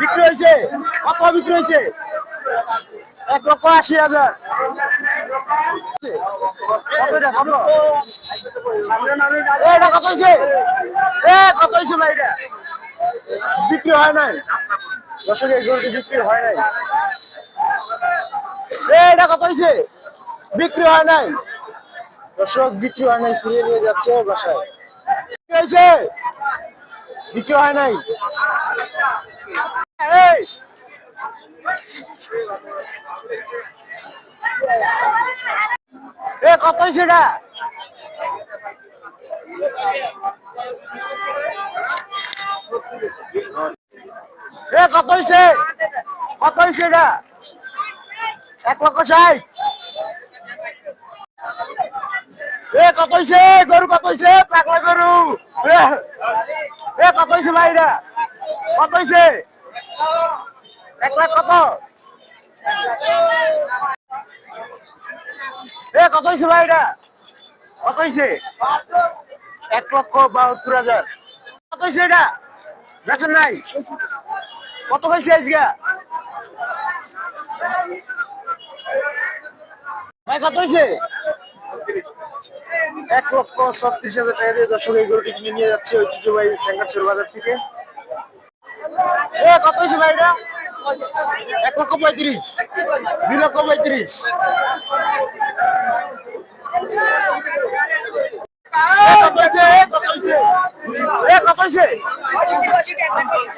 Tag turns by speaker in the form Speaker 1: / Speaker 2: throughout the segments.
Speaker 1: বিক্রি বিক্রি এক লক্ষ হাজার। এ বিক্রি হয় নাই। দর্শক, এই বিক্রি হয় নাই। এটা কত বিক্রি হয় নাই। দর্শক, বিক্রি হয় নাই, ফিরিয়ে নিয়ে যাচ্ছে বাসায়। হয়েছে? বিক্রি হয় নাই? এ, কত হয়েছে এ, কত হয়েছে? কত হয়েছে এটা? এক লক্ষ ষাট। এ, কত হয়েছে? গরু কত হয়েছে? পাগলা গরু। এ, কত হয়েছে ভাই এটা কত হয়েছে এক লাখ কত? এ কত হয়েছে ভাই এটা কত হয়েছে এক লক্ষ বাহাত্তর হাজার। কত হয়েছে এটা? বেচেন নাই? কত হয়েছে আজকে? ভাই কত হয়েছে এক লক্ষ ছত্রিশ হাজার টাকা দিয়ে দর্শক এই গরুটি কিনে নিয়ে যাচ্ছে ঐতিহ্যবাহী সেঙ্গারচুর বাজার থেকে। কত হয়েছে ভাই এটা? এক লক্ষ পঁয়ত্রিশ। দুই লক্ষ পঁয়ত্রিশ?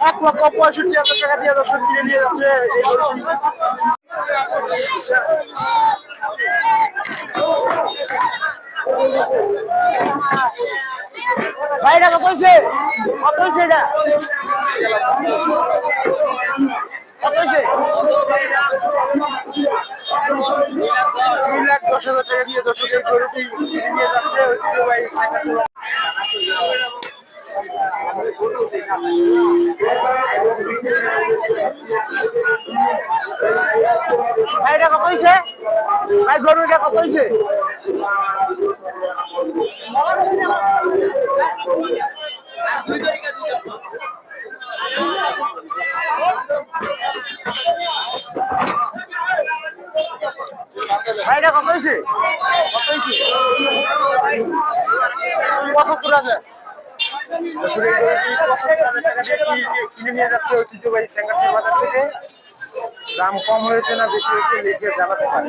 Speaker 1: এক লক্ষ পঁয়ষট্টি হাজার টাকা দিয়ে দর্শক কিনে নিয়ে যাচ্ছে এই গরুটি। ভাই এটা কত হয়েছে কত হয়েছে এটা? কত হয়েছে দুই লাখ দশ হাজার টাকা দিয়ে দর্শক এই গরুটি নিয়ে যাচ্ছে ঐতিহ্যবাহী ভাই এটা কত হয়েছে ভাই গরু এটা কত হয়েছে ভাই এটা কত হয়েছে? কত হয়েছে? পঁচাত্তর হাজার। কিনে- নিয়ে যাচ্ছে ঐতিহ্যবাহী সেঙ্গারচুর বাজার থেকে? দাম কম হয়েছে না বেশি হয়েছে লিখে জানাতে পারে